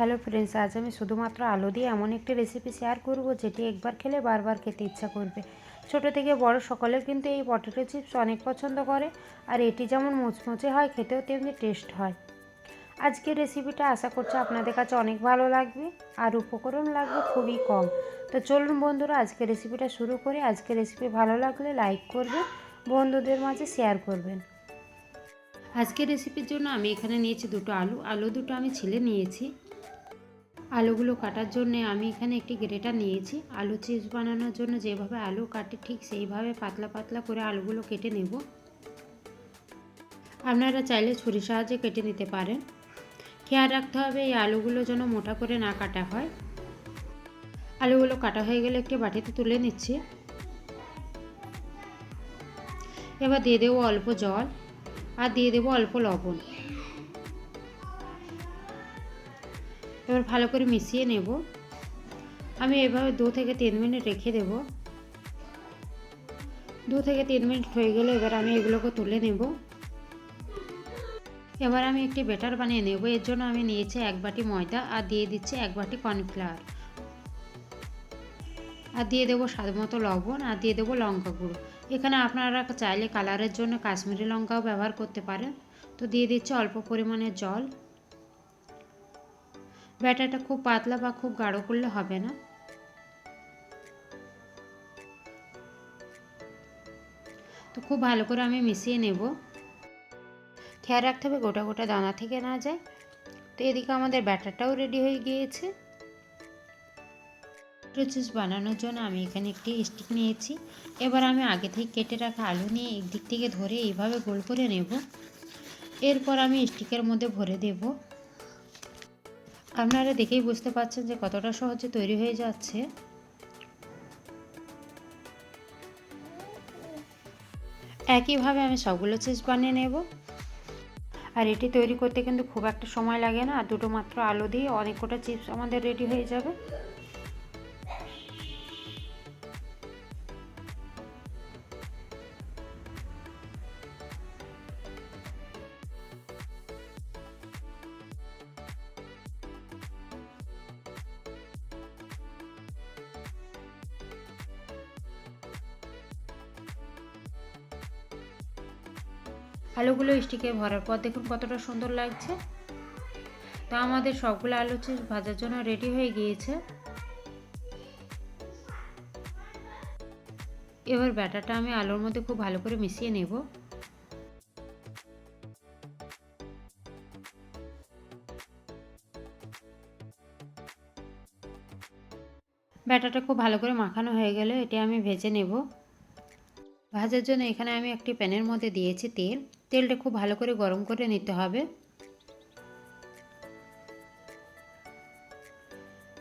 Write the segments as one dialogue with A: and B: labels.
A: Hello friends আজ আমি শুধুমাত্র আলু দিয়ে এমন একটি রেসিপি শেয়ার করব, যেটি একবার খেলে বারবার খেতে ইচ্ছা করবে। ছোট থেকে বড় সকলেও কিন্তু এই পটেটো চিপস অনেক পছন্দ করে, আর এটি যেমন মুচমুচে হয়, খেতেও তেমনি টেস্ট হয়। আজকের রেসিপিটা আশা করছি আপনাদের কাছে অনেক ভালো লাগবে, আর উপকরণ লাগবে খুবই কম। তো চলুন বন্ধুরা আজকে রেসিপিটা শুরু করে। আজকে রেসিপি ভালো লাগলে লাইক করবেন, বন্ধুদের মাঝে শেয়ার করবেন। আজকের রেসিপির জন্য আমি এখানে নিয়েছি দুটো আলু। আলু দুটো আমি ছিলে নিয়েছি। আলুগুলো কাটার জন্য আমি এখানে একটি গ্রেটার নিয়েছি। আলু চিপস বানানোর জন্য যেভাবে আলু কাটে ঠিক সেইভাবে পাতলা পাতলা করে আলুগুলো কেটে নেব। আপনারা চাইলে ছুরির সাহায্যে কেটে নিতে পারেন। খেয়াল রাখতে হবে এই আলুগুলো যেন মোটা করে না কাটা হয়। আলুগুলো কাটা হয়ে গেলে একটি বাটিতে তুলে নিচ্ছি। এবার দিয়ে দেবো অল্প জল আর দিয়ে দেবো অল্প লবণ। এবার ভালো করে মিশিয়ে নেব। আমি এভাবে দু থেকে তিন মিনিট রেখে দেব। দু থেকে তিন মিনিট হয়ে গেলে এবার আমি এগুলোকে তুলে নেব। এবার আমি একটি বেটার বানিয়ে নেব। এর জন্য আমি নিয়েছি এক বাটি ময়দা আর দিয়ে দিচ্ছি এক বাটি কর্নফ্লাওয়ার। আর দিয়ে দেবো স্বাদ মতো লবণ আর দিয়ে দেবো লঙ্কা গুঁড়ো। এখানে আপনারা চাইলে কালারের জন্য কাশ্মীরি লঙ্কাও ব্যবহার করতে পারেন। তো দিয়ে দিচ্ছি অল্প পরিমাণে জল। ব্যাটারটা খুব পাতলা বা খুব গাঢ় করলে হবে না। তো খুব ভালো করে আমি মিশিয়ে নেব। খেয়াল রাখতে হবে গোটা গোটা দানা থেকে না যায়। তো এদিকে আমাদের ব্যাটারটাও রেডি হয়ে গিয়েছে। চিজ বানানোর জন্য আমি এখানে একটি স্টিক নিয়েছি। এবার আমি আগে থেকে কেটে রাখা আলু নিয়ে একদিক থেকে ধরে এইভাবে গোল করে নেব। এরপর আমি স্টিকের মধ্যে ভরে দেব। আপনারা দেখেই বুঝতে পারছেন যে কতটা সহজে তৈরি হয়ে যাচ্ছে। একইভাবে আমি সবগুলো চিজ বানিয়ে নেব। আর এটি তৈরি করতে কিন্তু খুব একটা সময় লাগে না। আর দুটো মাত্র আলো দিয়ে অনেক কটা চিপস আমাদের রেডি হয়ে যাবে। আলুগুলো স্টিকে ভরার পর দেখুন কতটা সুন্দর লাগছে। তো আমাদের সবগুলো আলু চিপস ভাজার জন্য রেডি হয়ে গিয়েছে। এবার ব্যাটারটা আমি আলুর মধ্যে খুব ভালো করে মিশিয়ে নেব। ব্যাটারটা খুব ভালো করে মাখানো হয়ে গেলে এটি আমি ভেজে নেব। ভাজার জন্য এখানে আমি একটি প্যানের মধ্যে দিয়েছি তেল। তেলটা খুব ভালো করে গরম করে নিতে হবে।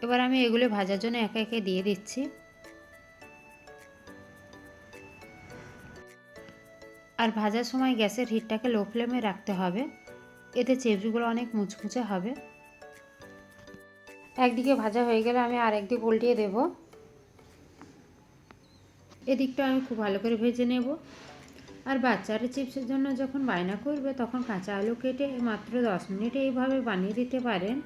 A: এবার আমি এগুলো ভাজার জন্য একে একে দিয়ে দিচ্ছি। আর ভাজার সময় গ্যাসের হিটটাকে লো ফ্লেমে রাখতে হবে। এতে চিপসগুলো অনেক মুচমুচে হবে। একদিকে ভাজা হয়ে গেলে আমি আর একদিকে উল্টিয়ে দেব। এদিকটা আমি খুব ভালো করে ভেজে নেব। আর বাচ্চারা চিপসের জন্য যখন বায়না করবে, তখন কাঁচা আলু কেটে মাত্র দশ মিনিটে এইভাবে বানিয়ে দিতে পারেন।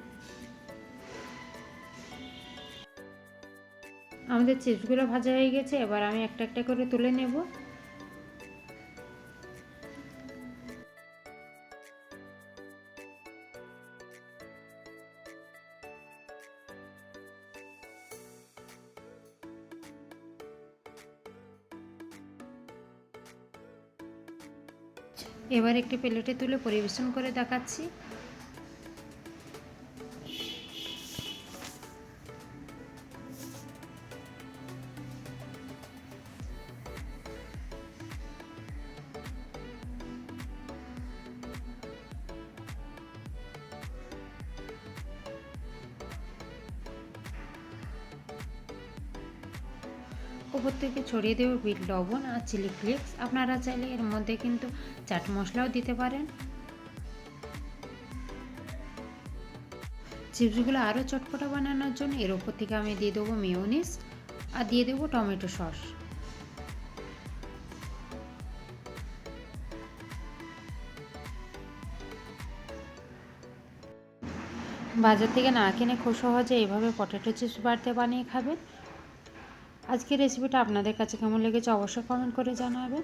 A: আমাদের চিপসগুলো ভাজা হয়ে গেছে, এবার আমি একটা একটা করে তুলে নেব। এবার একটি প্লেটে তুলে পরিবেশন করে দেখাচ্ছি। উপর থেকে ছড়িয়ে দেবো বিট লবণ আর চিলি ফ্লেক্স আপনারা চাইলে এর মধ্যে কিন্তু চাট মশলাও দিতে পারেন। চিপসগুলো আরও চটপটা বানানোর জন্য এর উপর থেকে আমি দিয়ে দেবো মেয়োনিস আর দিয়ে দেবো টমেটো সস। বাজার থেকে না কিনে খুব সহজে এইভাবে পটেটো চিপস বাড়িতে বানিয়ে খাবেন। আজকের রেসিপিটা আপনাদের কাছে কেমন লেগেছে অবশ্যই কমেন্ট করে জানাবেন।